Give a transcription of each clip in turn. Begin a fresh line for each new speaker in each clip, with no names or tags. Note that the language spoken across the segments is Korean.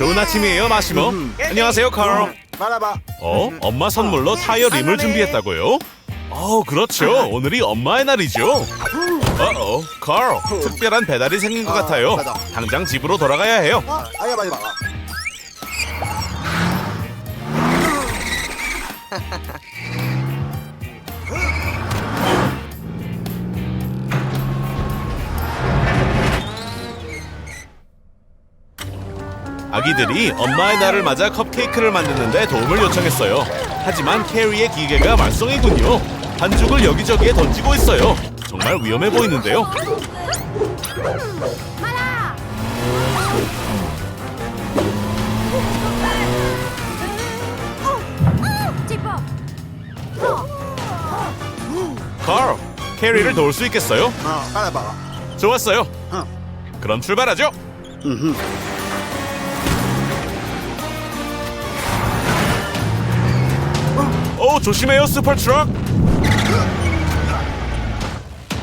좋은 아침이에요, 마시모. 안녕하세요, 카로.
말아봐.
어? 엄마 선물로 타이어 림을 준비했다고요? 어, 그렇죠. 오늘이 엄마의 날이죠. 어어, 카로. 특별한 배달이 생긴 것 같아요. 당장 집으로 돌아가야 해요.
아, 아야 빨리 봐
아기들이 엄마의 날을 맞아 컵케이크를 만드는데 도움을 요청했어요. 하지만 캐리의 기계가 말썽이군요. 반죽을 여기저기에 던지고 있어요. 정말 위험해 보이는데요. 카로, 캐리를 도울 수 있겠어요?
어, 말아봐.
좋았어요.
어.
그럼 출발하죠.
음흠.
오 조심해요 슈퍼 트럭.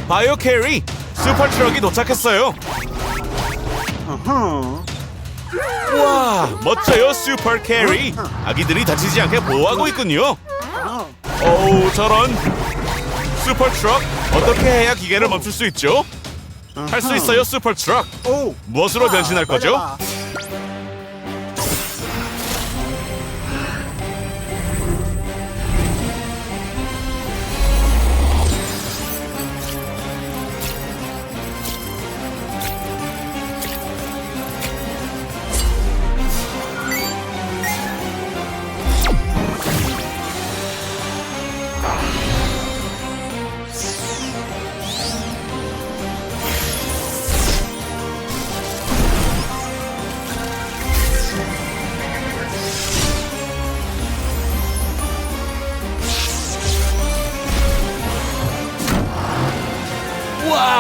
바이오 캐리, 슈퍼 트럭이 도착했어요. 와 멋져요 슈퍼 캐리. 아기들이 다치지 않게 보호하고 있군요. 어우 저런 슈퍼 트럭 어떻게 해야 기계를 멈출 수 있죠? 할 수 있어요 슈퍼 트럭.
오.
무엇으로 변신할 거죠?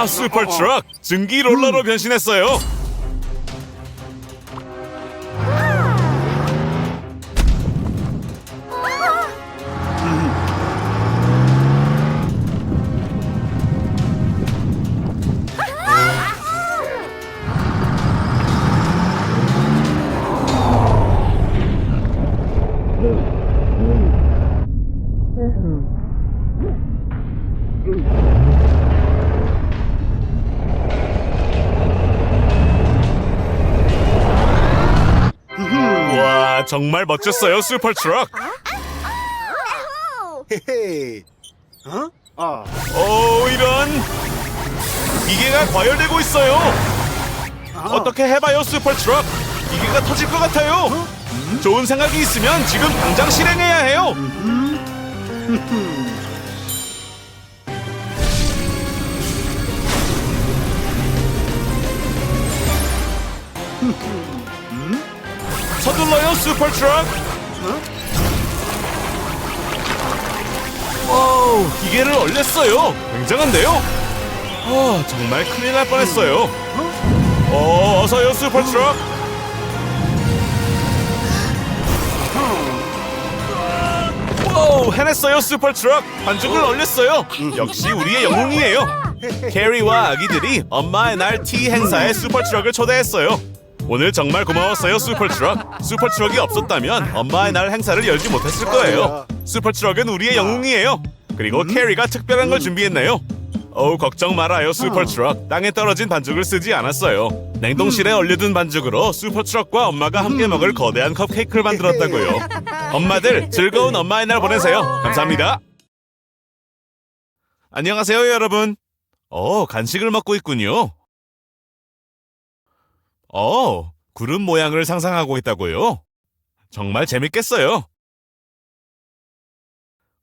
슈퍼 트럭 증기 롤러로 변신했어요. 정말 멋졌어요 슈퍼 트럭.
헤헤. 어? 아.
오 이런 기계가 과열되고 있어요. 어떻게 해봐요 슈퍼 트럭. 기계가 터질 것 같아요. 좋은 생각이 있으면 지금 당장 실행해야 해요. 서둘러요 슈퍼 트럭. 오, 기계를 얼렸어요. 굉장한데요? 아, 정말 큰일 날 뻔했어요. 어, 어서요, 슈퍼트럭. 오, 해냈어요, 슈퍼트럭. 반죽을 얼렸어요. 역시 우리의 영웅이에요. 캐리와 아기들이 엄마의 날 티 행사에 슈퍼트럭을 초대했어요. 오늘 정말 고마웠어요, 슈퍼트럭. 슈퍼트럭이 없었다면 엄마의 날 행사를 열지 못했을 거예요. 슈퍼트럭은 우리의 영웅이에요. 그리고 캐리가 특별한 걸 준비했네요. 어우 걱정 말아요 슈퍼트럭. 땅에 떨어진 반죽을 쓰지 않았어요. 냉동실에 얼려둔 반죽으로 슈퍼트럭과 엄마가 함께 먹을 거대한 컵케이크를 만들었다고요. 엄마들 즐거운 엄마의 날 보내세요. 감사합니다. 안녕하세요 여러분. 어 간식을 먹고 있군요 어 구름 모양을 상상하고 있다고요 정말 재밌겠어요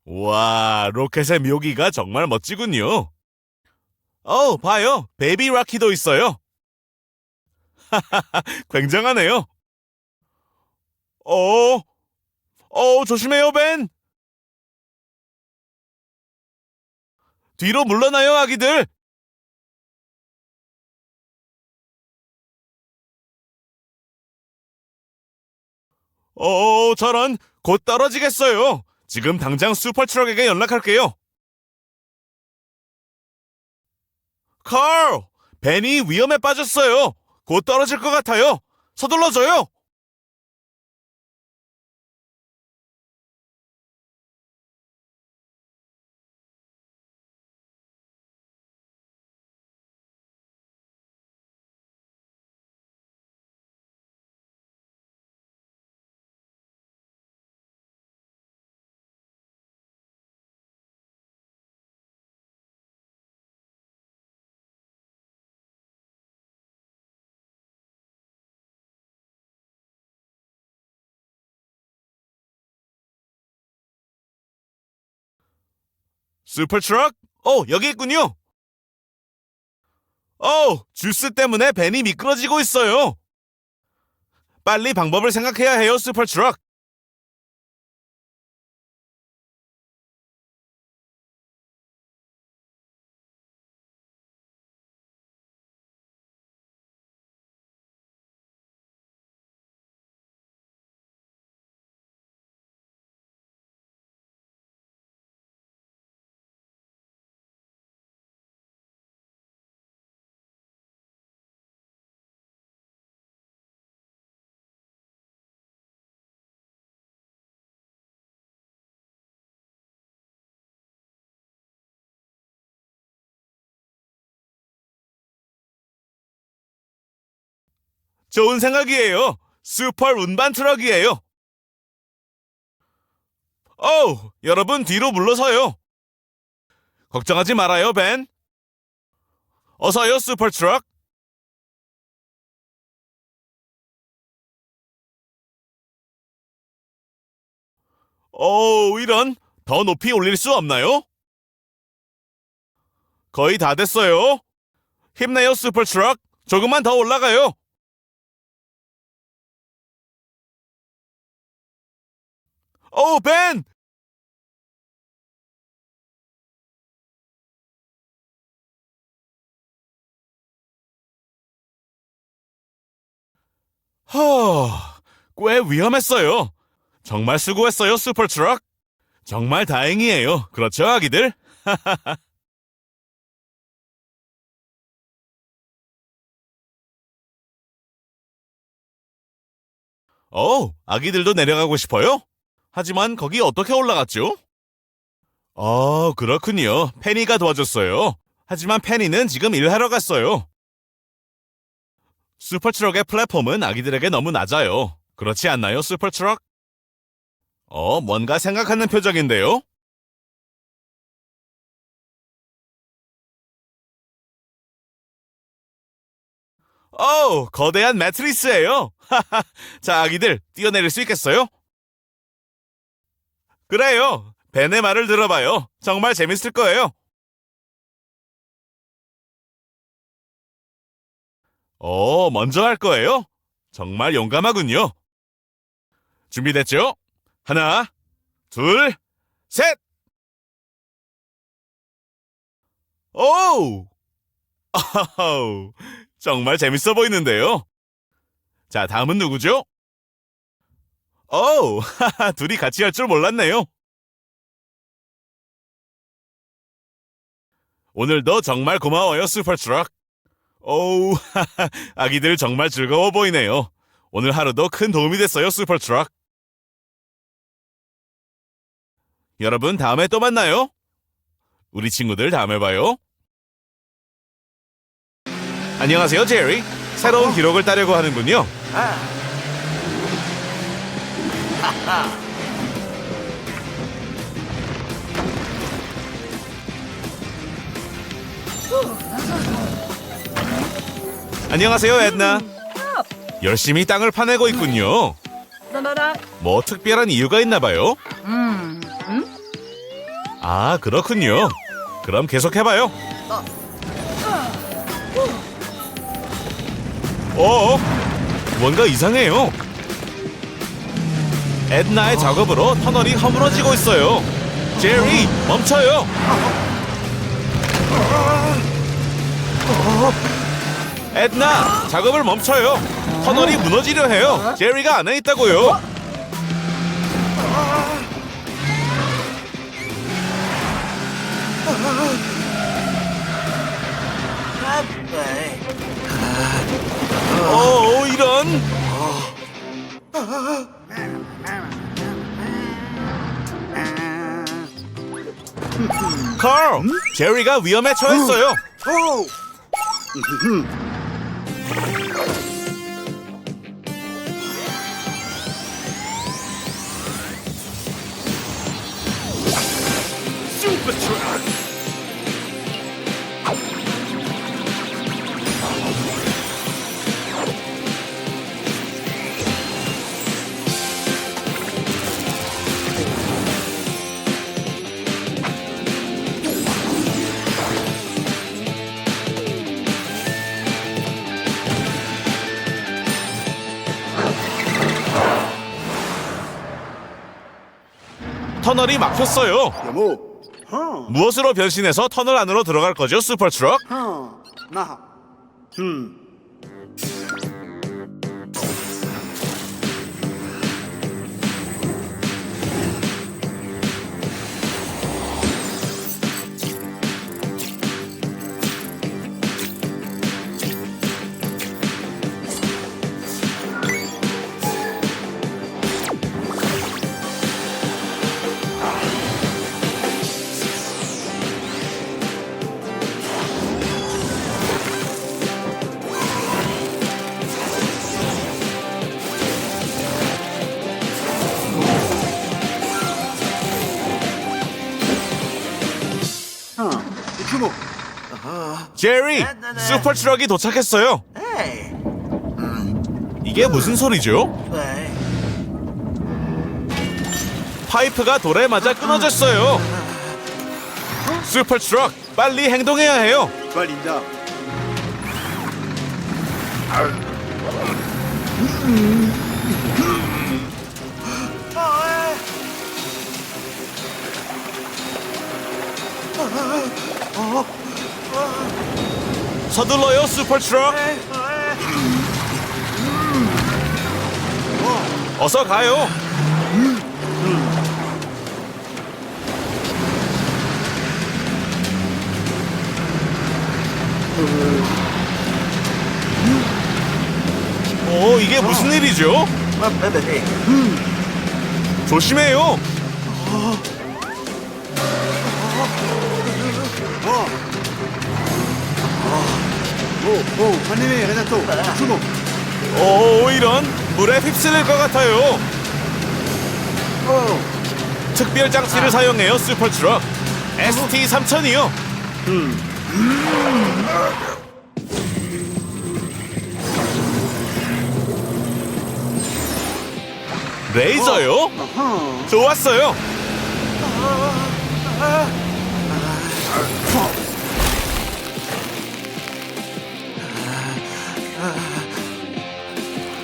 와, 로켓의 묘기가 정말 멋지군요. 어, 봐요. 베이비 라키도 있어요. 굉장하네요. 어, 어, 조심해요, 벤. 뒤로 물러나요, 아기들. 어, 저런, 곧 떨어지겠어요. 지금 당장 슈퍼트럭에게 연락할게요. 칼! 벤이 위험에 빠졌어요. 곧 떨어질 것 같아요. 서둘러줘요. 슈퍼트럭? 어, 여기 있군요. 어, 주스 때문에 벤이 미끄러지고 있어요. 빨리 방법을 생각해야 해요, 슈퍼트럭. 좋은 생각이에요. 슈퍼 운반 트럭이에요. 어우, 여러분 뒤로 물러서요. 걱정하지 말아요, 벤. 어서요, 슈퍼 트럭. 어우, 이런. 더 높이 올릴 수 없나요? 거의 다 됐어요. 힘내요, 슈퍼 트럭. 조금만 더 올라가요. 오, 벤! 허, 꽤 위험했어요. 정말 수고했어요, 슈퍼트럭. 정말 다행이에요. 그렇죠, 아기들? 어, 아기들도 내려가고 싶어요? 하지만 거기 어떻게 올라갔죠? 어, 그렇군요. 페니가 도와줬어요. 하지만 페니는 지금 일하러 갔어요. 슈퍼트럭의 플랫폼은 아기들에게 너무 낮아요. 그렇지 않나요, 슈퍼트럭? 어, 뭔가 생각하는 표정인데요? 어우, 거대한 매트리스예요. 자, 아기들, 뛰어내릴 수 있겠어요? 그래요. 벤의 말을 들어봐요. 정말 재밌을 거예요. 어, 먼저 할 거예요? 정말 용감하군요. 준비됐죠? 하나, 둘, 셋! 오우! 아하우, 정말 재밌어 보이는데요? 자, 다음은 누구죠? 어우, 하하, 둘이 같이 할 줄 몰랐네요. 오늘도 정말 고마워요, 슈퍼트럭. 오우, 아기들 정말 즐거워 보이네요. 오늘 하루도 큰 도움이 됐어요, 슈퍼트럭. 여러분, 다음에 또 만나요. 우리 친구들 다음에 봐요. 안녕하세요, 제리. 새로운 기록을 따려고 하는군요. 안녕하세요, 에드나. 열심히 땅을 파내고 있군요. 뭐 특별한 이유가 있나 봐요? 아, 그렇군요. 그럼 계속 해봐요. 어, 뭔가 이상해요. 에드나의 작업으로 터널이 허물어지고 있어요. 제리, 멈춰요. 에드나, 작업을 멈춰요. 터널이 무너지려 해요. 제리가 안에 있다고요. 어, 이런. 칼, 제리가 위험에 처했어요.
오!
터널이 막혔어요.
여보.
무엇으로 변신해서 터널 안으로 들어갈 거죠, 슈퍼트럭?
어, 나. 음. 제리, 네,
네, 네. 슈퍼 트럭이 도착했어요.
음.
이게 무슨 소리죠? 파이프가 돌에 맞아 끊어졌어요. 슈퍼 트럭, 빨리 행동해야 해요.
말입니다.
서둘러요 슈퍼트럭. 어서 가요. 오 이게 무슨 일이죠?
어.
조심해요.
오, 관님의 레나토 주목.
오, 이런 물에 휩쓸릴 것 같아요.
오,
특별 장치를 아. 사용해요, 슈퍼 트럭. 아. ST 3000이요.
음.
레이저요?
어,
좋았어요. 아, 아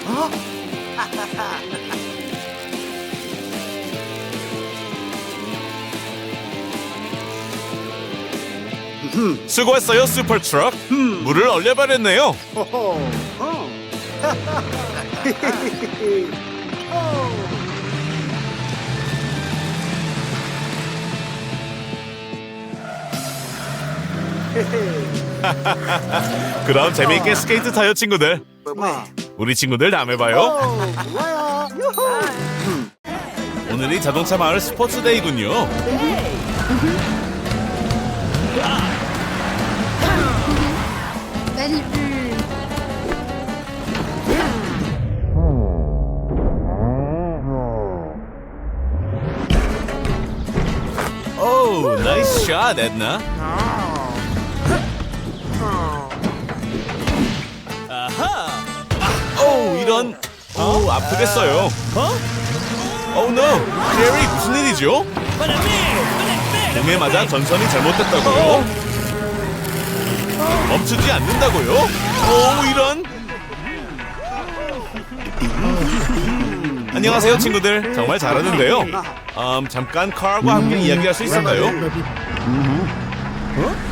어? 음. 수고했어요 슈퍼트럭 음. 물을 얼려버렸네요
호호. 어. 어. 헤헤.
그럼 재미있게 스케이트 타요 친구들. 우리 친구들 다음에 봐요. 오늘이 자동차 마을 스포츠 데이군요. 오, 나이스 샷, 나 이런. 오, 아프겠어요. 어? 오, 노. 제리, 무슨 일이죠? 공에 맞아 전선이 잘못됐다고요? 멈추지 않는다고요? 오, 이런. 안녕하세요, 친구들. 정말 잘하는데요. 음, 잠깐 카르과 함께 이야기할 수 있을까요?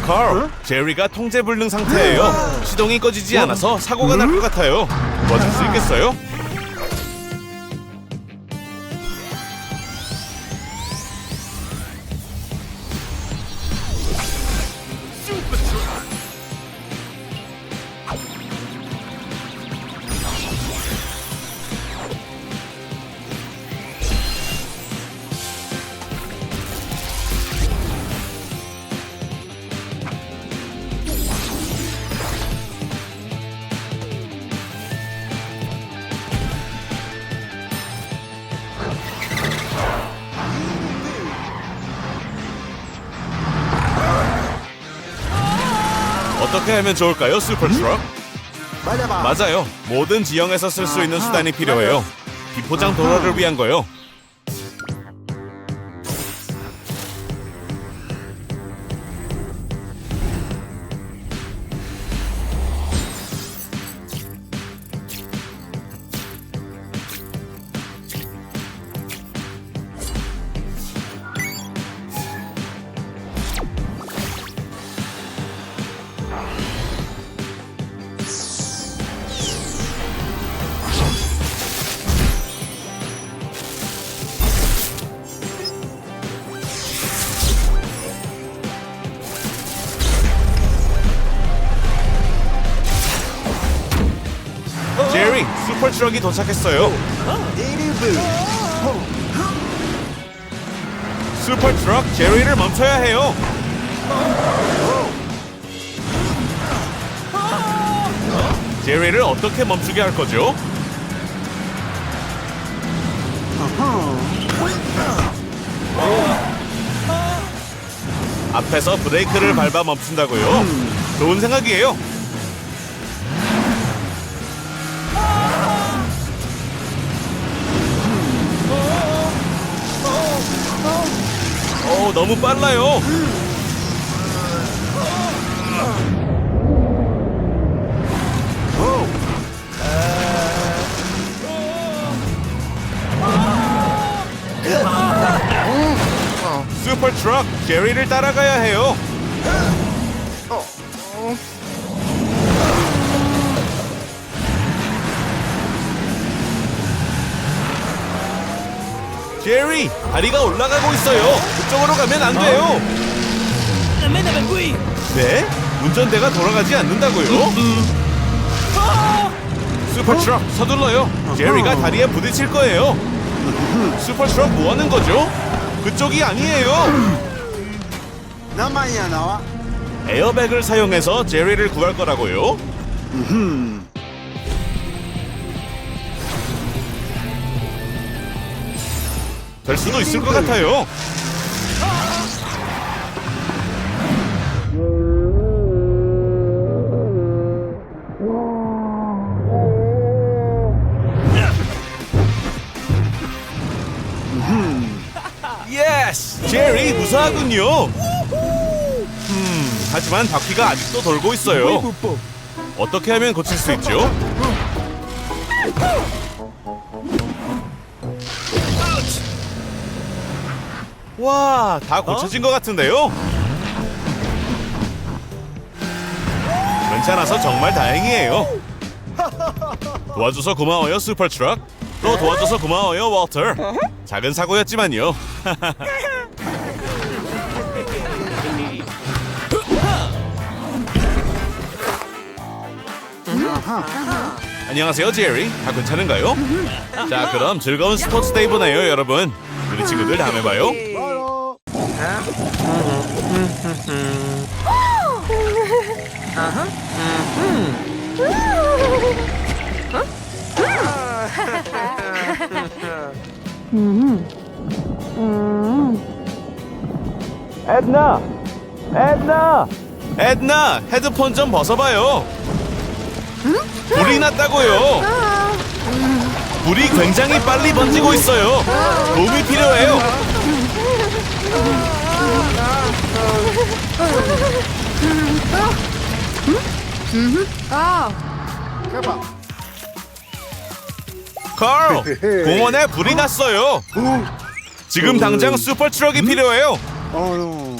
카르, 제리가 통제 불능 상태예요. 시동이 꺼지지 않아서 사고가 날 것 같아요. 도와줄 수 있겠어요? 어떻게 하면 좋을까요, 슈퍼트럭?
맞아.
맞아요. 모든 지형에서 쓸 수 있는 수단이 필요해요. 비포장 도로를 위한 거요. 도착했어요. 슈퍼 트럭 제리를 멈춰야 해요. 제리를 어떻게 멈추게 할 거죠? 앞에서 브레이크를 밟아 멈춘다고요? 좋은 생각이에요. 너무 빨라요. 슈퍼 트럭 제리를 따라가야 해요. 제리, 다리가 올라가고 있어요. 그쪽으로 가면 안 돼요. 네? 운전대가 돌아가지 않는다고요? 슈퍼트럭 서둘러요. 제리가 다리에 부딪힐 거예요. 슈퍼트럭 뭐 하는 거죠? 그쪽이 아니에요.
나만이야 나와.
에어백을 사용해서 제리를 구할 거라고요? 될 수도 있을 것 같아요. 예스! 제리 무사하군요. 음, 하지만 바퀴가 아직도 돌고 있어요. 어떻게 하면 고칠 수 있죠? 와, 다 고쳐진 것 같은데요? 괜찮아서 정말 다행이에요. 도와줘서 고마워요, 슈퍼트럭. 또 도와줘서 고마워요, 워터. 작은 사고였지만요. 안녕하세요, 제리. 다 괜찮은가요? 자, 그럼 즐거운 스포츠 데이 보내요, 여러분. 우리 친구들 다음에 봐요. 에드나! 에드나! 에드나! 헤드폰 좀 벗어봐요. 불이 났다고요. 불이 굉장히 빨리 번지고 있어요. 도움이 필요해요.
아,
해봐.
칼! 공원에 불이 났어요. 지금 당장 슈퍼 트럭이 필요해요.
어.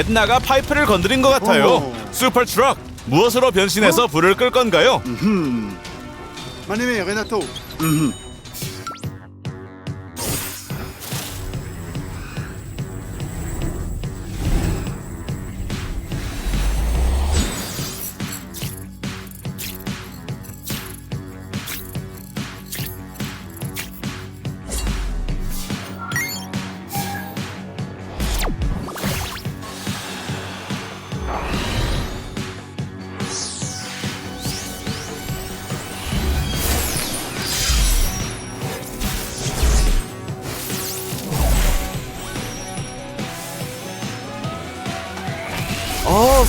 에드나가 파이프를 건드린 것 같아요.
어.
슈퍼 트럭 무엇으로 변신해서 불을 끌 건가요?
마님의 레나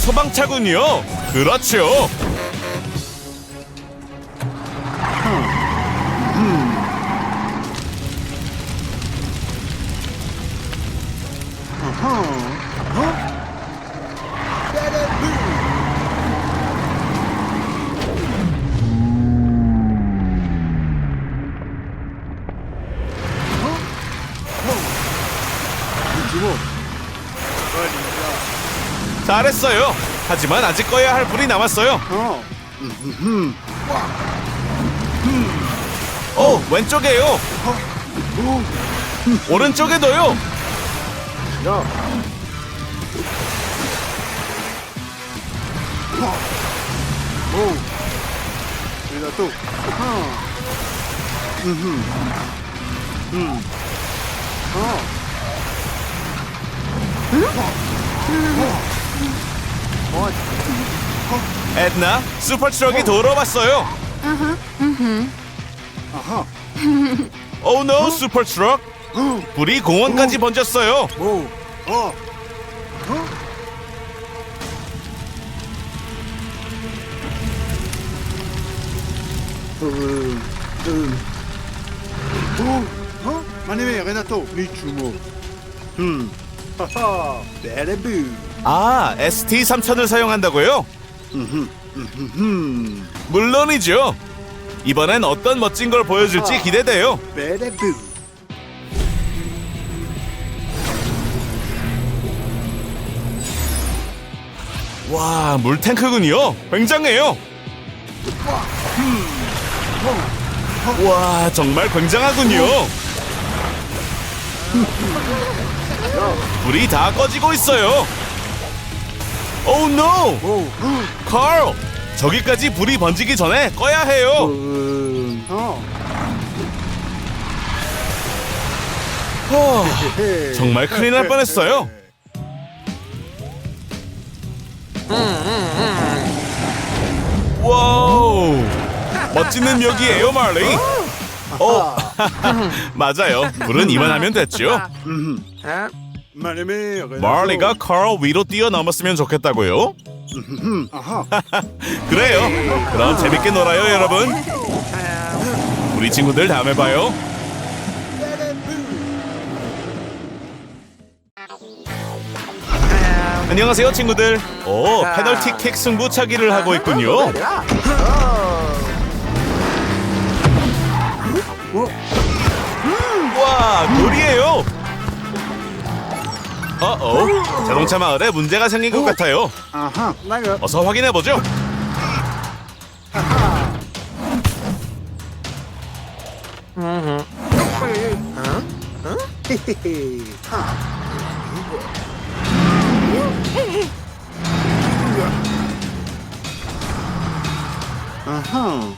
소방차군요. 그렇죠. 하지만 아직 꺼야 할 불이 남았어요.
어. 음.
오, 왼쪽에요.
오.
오른쪽에도요.
야. 오. 여기다 또. 아하. 음. 음. 어. 어.
에드나, 슈퍼 트럭이 돌아왔어요.
아하.
오 노, 슈퍼 트럭. 불이 공원까지 번졌어요.
오. 어. 어? 음, 음. 오, 어? 아니면 레나
아, ST 3000을 사용한다고요?
음.
물론이죠. 이번엔 어떤 멋진 걸 보여줄지 기대돼요.
베레브.
와, 물탱크군요. 굉장해요. 와, 정말 굉장하군요. 불이 다 꺼지고 있어요. 오 노!
오.
칼! 저기까지 불이 번지기 전에 꺼야 해요.
음. 어.
후,
헤헤.
정말 큰일 날 뻔했어요. 와우! 멋진 능력이에요, 말리. 어, 맞아요. 불은 이만하면 됐죠.
레나토.
말리가 칼 위로 뛰어넘었으면 좋겠다고요? 그래요. 그럼 재밌게 놀아요, 여러분. 우리 친구들 다음에 봐요. 안녕하세요, 친구들. 오, 페널티 킥 승부차기를 하고 있군요. 와, 놀이에요. 어어, 자동차 마을에 문제가 생긴 것 같아요.
아하. 나가.
어서 확인해 보죠.
헤헤헤. 아하.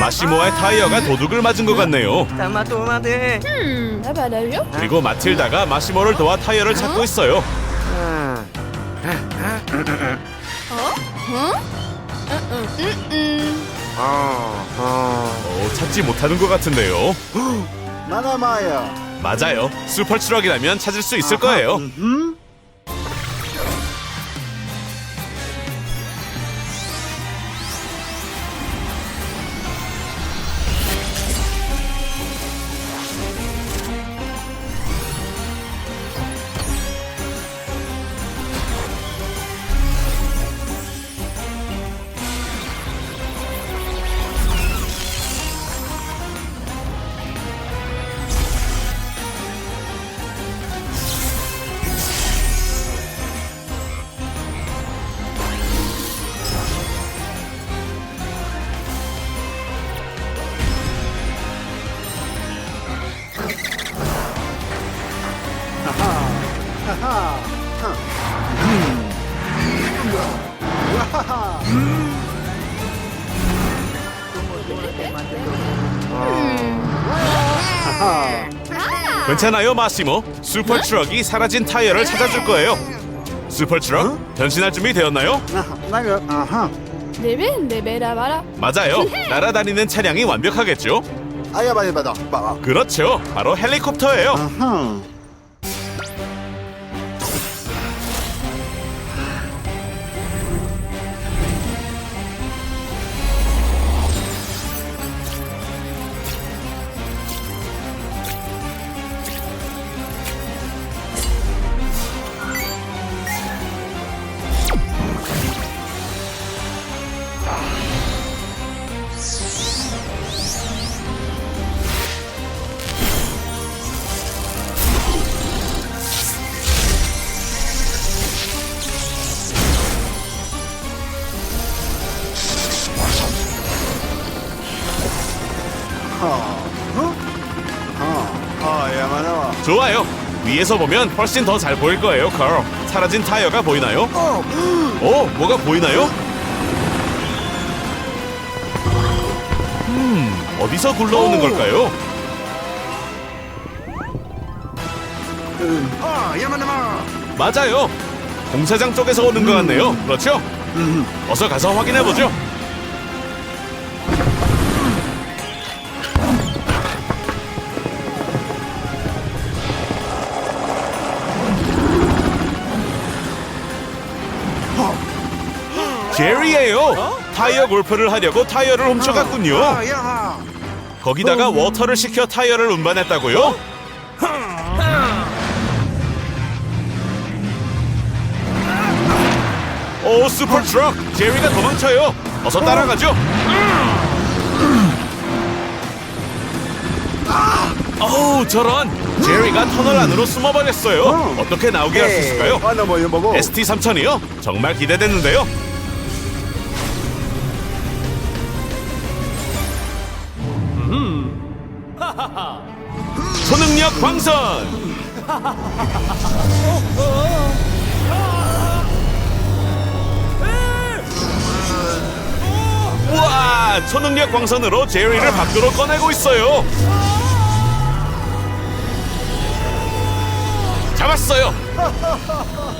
마시모의 타이어가 도둑을 맞은 것 같네요.
Hmm, là pas d'allure.
그리고 마틸다가 마시모를 도와 타이어를 찾고 있어요. 어, 찾지 못하는 것 같은데요.
나나마야.
맞아요. 슈퍼 트럭이라면 찾을 수 있을 거예요.
음?
괜찮아요, 마시모. 슈퍼 트럭이 사라진 타이어를 찾아줄 거예요. 슈퍼 트럭 변신할 준비 되었나요?
나 나가. 아하.
Là, voilà.
맞아요. 날아다니는 차량이 완벽하겠죠?
아야 바이 바다. 바.
그렇죠. 바로 헬리콥터예요.
아하.
위에서 보면 훨씬 더 잘 보일 거예요, 커. 사라진 타이어가 보이나요?
어,
오, 뭐가 보이나요? 음, 어디서 굴러오는
오.
걸까요?
음, 어, 야마나와.
맞아요. 공사장 쪽에서 오는 것 같네요. 그렇죠?
음,
어서 가서 확인해 보죠. 제리예요. 타이어 골프를 하려고 타이어를 훔쳐갔군요.
어, 야마.
거기다가 워터를 시켜 타이어를 운반했다고요? 오 슈퍼 트럭 제리가 도망쳐요. 어서 따라가죠. 어우 저런 제리가 터널 안으로 숨어버렸어요. 어떻게 나오게 할 수 있을까요?
아, 나 뭐요, 뭐고?
ST 3000이요? 정말 기대되는데요. 초능력 광선. 우와, 초능력 광선으로 제리를 밖으로 꺼내고 있어요. 잡았어요.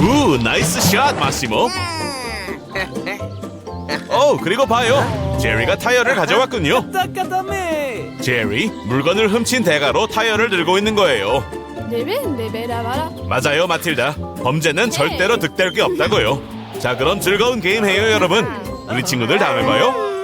우 나이스 샷 마시모 어 그리고 봐요. 제리가 타이어를 가져왔군요. 제리 물건을 훔친 대가로 타이어를 들고 있는 거예요.
de ver a Mara.
맞아요 마틸다. 범죄는 절대로 득될 게 없다고요. 자 그럼 즐거운 게임 해요 여러분. 우리 친구들 다음에 봐요